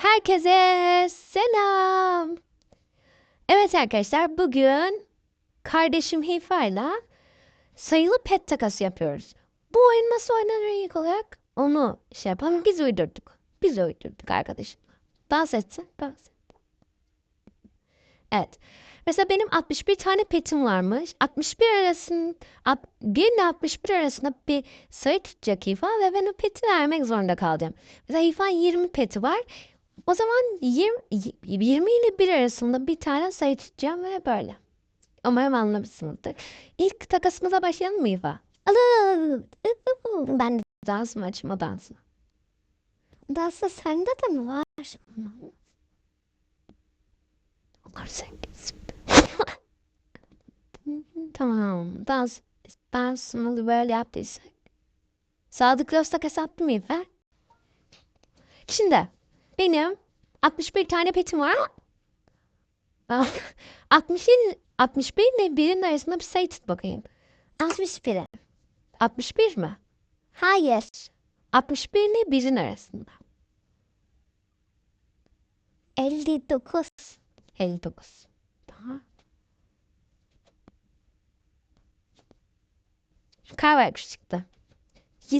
Herkese selam. Evet arkadaşlar bugün kardeşim Hifa'yla sayılı pet takası yapıyoruz. Bu oyun nasıl oynanır ilk olarak onu şey yapalım biz uydurduk. Biz uydurduk arkadaşım. Dans etsin. Dans et. Evet. Mesela benim 61 tane petim varmış. 61 arasında 1 ile 61 arasında bir sayı tutacak Hifa ve ben o peti vermek zorunda kalacağım. Mesela Hifa'nın 20 peti var. O zaman 20, 20 ile 1 arasında bir tane sayı tutacağım ve böyle. Umarım anlamışsınızdır. İlk takasımıza başlayalım mı Hifa? Ben de dans mı açma dans mı? Dansa sende de mi var? Onlar tamam. Dans. Dansımı böyle yaptıysak. Sadık Rostak hesaplı mı Hifa? Şimdi benim 61 tane petim var ama 61, 61 ile 1'in arasında bir sayı tut bakayım. 61. 61 mi? Hayır. 61 ile 1'in arasında. 59. 59. Daha. Kahve çıktı.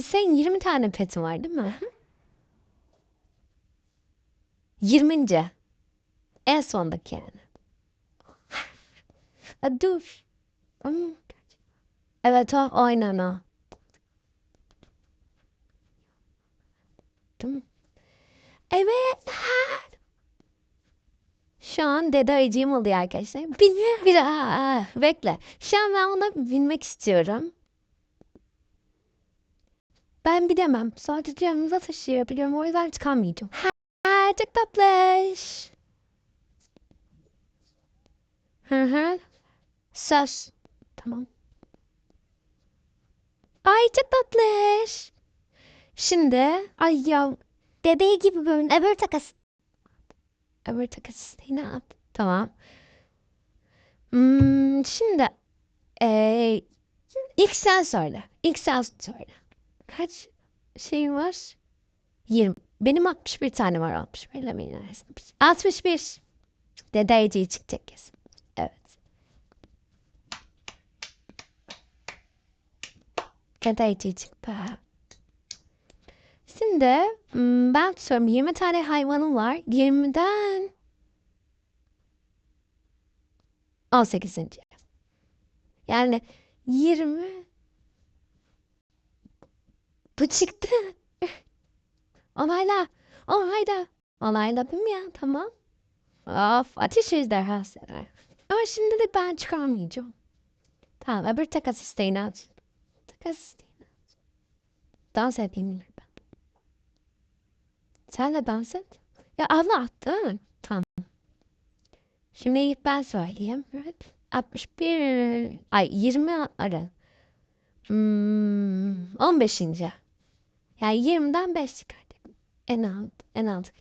Sen 20 tane petin var değil mi? 20. En sondaki yani. Ha, dur. Hmm. Evet o aynen o. Tamam. Evet. Şu an dede ayıcığım oluyor arkadaşlar. Bilmiyorum bir daha. Bekle. Şu an ben ona binmek istiyorum. Ben bilemem. Sadece yanımıza taşıyabiliyorum. O yüzden çıkamayacağım. Ha, çok tatlış. Hı hı. Söz. Tamam. Ay çok tatlış. Şimdi ay ya Bebeği gibi böyle öbür takas. öbür takası ne yap? Tamam. Hmm, şimdi eee ilk sen söyle. İlk sen söyle. Kaç şeyin var? 20. Benim 61 tane var 61 ile benim arasında. 61. Dede ayıcığı çıkacak kesin. Evet. Dede ayıcığı çıktı. Şimdi hmm, ben tutuyorum 20 tane hayvanım var. 20'den 18. Yani 20 bu çıktı. Onayla. Onayla. Onayladım ya tamam. Of ateş ejderhası. Ama şimdilik ben çıkarmayacağım. Tamam öbür takas isteğini at. Takas isteğini at. Dans edeyim ben. Sen de dans et. Ya abla attın. Tamam. Şimdi ilk ben söyleyeyim. Evet. 61 ay 20 ara. Hmm, 15. Yani 20'den 5 çıkardık. En alt, en alt.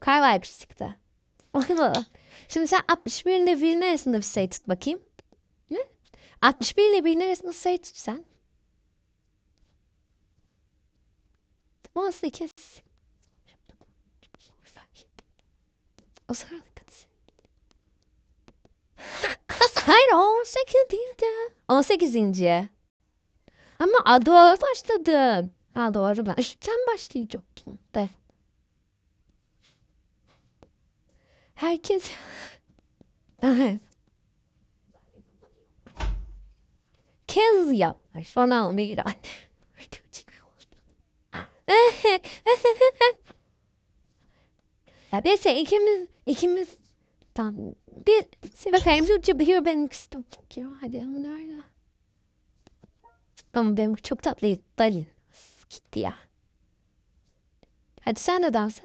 Kar çıktı. Şimdi sen 61 ile 1'in arasında bir sayı tut bakayım. Ne? 61 ile 1'in arasında sayı tut sen. 18. O sırada. Hayır 18 değildi. 18. Ama a, doğru başladın. Ha doğru ben. Sen başlayacaktın. De. Herkes. Evet. Kez yapmış. Bana almayı. Ya neyse ikimiz ikimiz tam bir bakayım şu cebir benim kısım. Hadi ama nerede? Ama benim çok tatlı dali. Gitti ya. Hadi sen de dans et.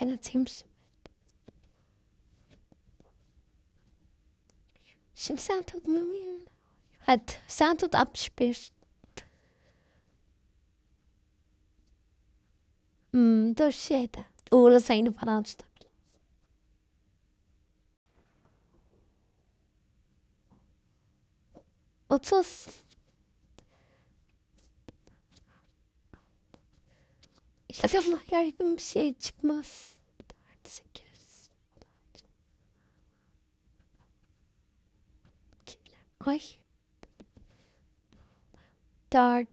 Ben atayım şimdi. Şimdi sen tutmuyor Hadi sen tut 61. Hmm, dur şeyde. Uğur'la sayını falan tutar. 30 İnşallah yargın bir şey çıkmaz. 4, 8, 2, ay. 4,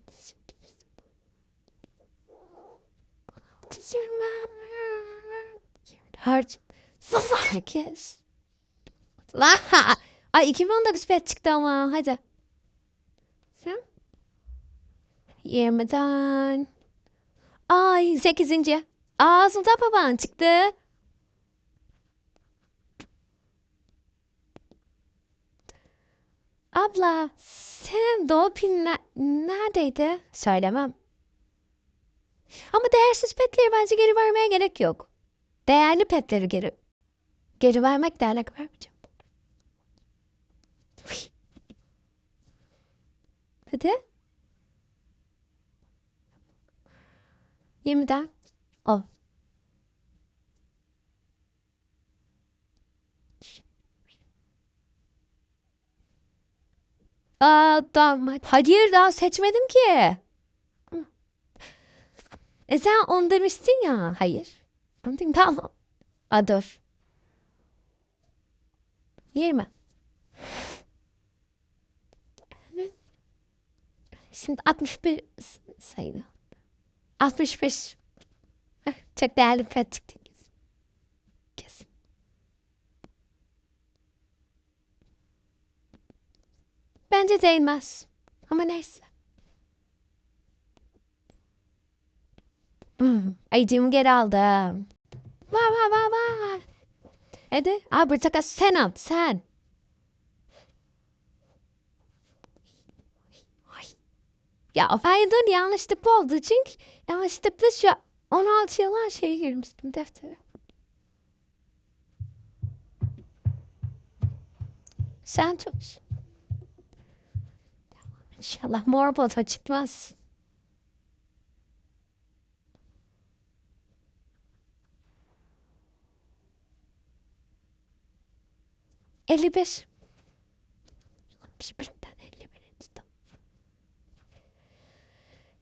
8, 20, 24, 38. La! Ay 2019 pet çıktı ama hadi. 20'den. Ay 8. Aa Sultan Papağan çıktı. Abla senin günün ne- neredeydi? Söylemem. Ama değersiz petleri bence geri vermeye gerek yok. Değerli petleri geri geri vermek değerli vermeyeceğim. Hadi. 20'den. Al. Aa, tamam. Hayır daha seçmedim ki. E sen on demiştin ya. Hayır. Dedim, Tamam. Aa, dur. 20. Şimdi 61 s- sayılı. 65. Heh, Çok değerli pet çıktı. Kesin. Bence değmez. Ama neyse. Hmm, ayıcığımı geri aldım. Var var var var. Hadi. Aa, bir takas sen al. Sen. Ya pardon yanlışlıkla oldu çünkü yanlışlıkla şu 16 yılan şey girmiştim deftere. Sen tut. İnşallah mor bota çıkmaz. Elli bir. Altmış birden elli birinci sınıf.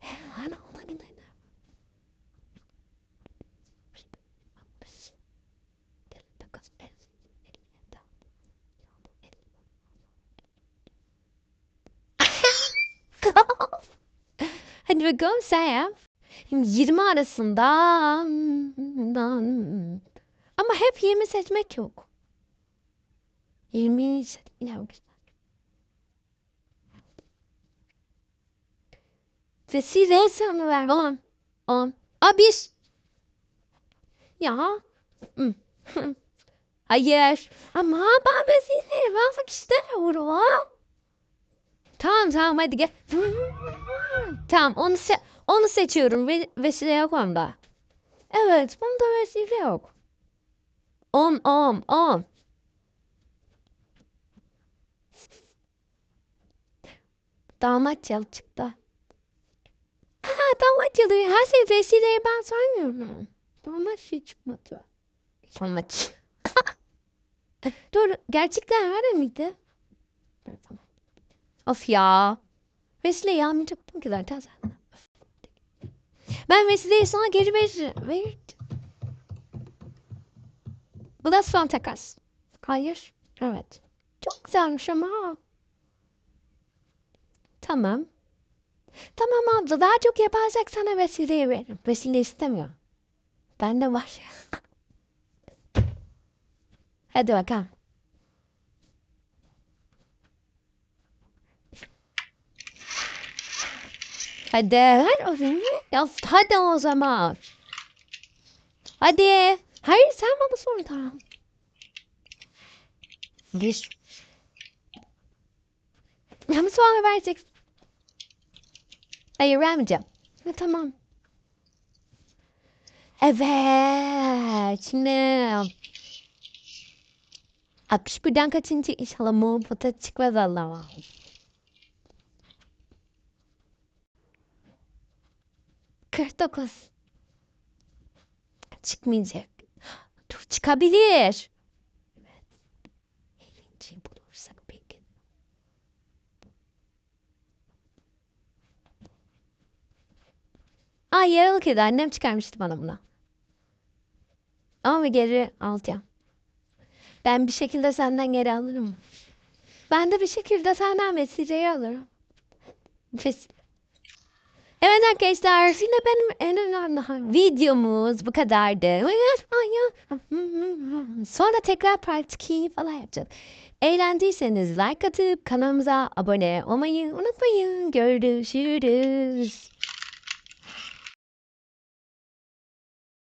Elli, elli yedi. Hadi bakalım sen. Şimdi 20 arasından ama hep 20 seçmek yok. 20 seçmek yok. Vesile sana ver. 10. 10. Aa 1. Ya. Hı. Hayır. Ama ben vesileyi vermek istemiyorum. Tamam tamam hadi gel. Tamam onu se onu seçiyorum. Ve vesile yok onda. Evet bunda vesile yok. 10 10 10. Damatyalı çıktı. Ha damatyalı. Her şey vesileyi ben saymıyorum. Damatya çıkmadı. Damatya. Dur gerçekten öyle miydi? Tamam. Of ya. Vesileyi almayacaktım ki zaten sen. Ben vesileyi sana geri veririm. Ver. Bu da son takas. Hayır. Evet. Çok güzelmiş ama. Tamam. Tamam abla daha çok yaparsak sana vesileyi veririm. Vesile istemiyor. Bende var. Hadi bakalım. Hadi hadi o zaman. Hadi o zaman. Hadi. Hayır sen bana sor tamam. Bir. Ama sonra vereceksin. Hayır. Ha, tamam. Evet. Şimdi 61'den kaçıncı inşallah mor pota çıkmaz Allah'ım. Kırk dokuz. Çıkmayacak. Dur çıkabilir. Evet. Elinci bulursak yaralı kedi annem çıkarmıştı bana bunu. Ama geri alacağım. Ben bir şekilde senden geri alırım. Ben de bir şekilde senden vesileyi alırım. Ves- Evet arkadaşlar yine benim en önemli videomuz bu kadardı. Sonra tekrar part 2 falan yapacağız. Eğlendiyseniz like atıp kanalımıza abone olmayı unutmayın. Görüşürüz.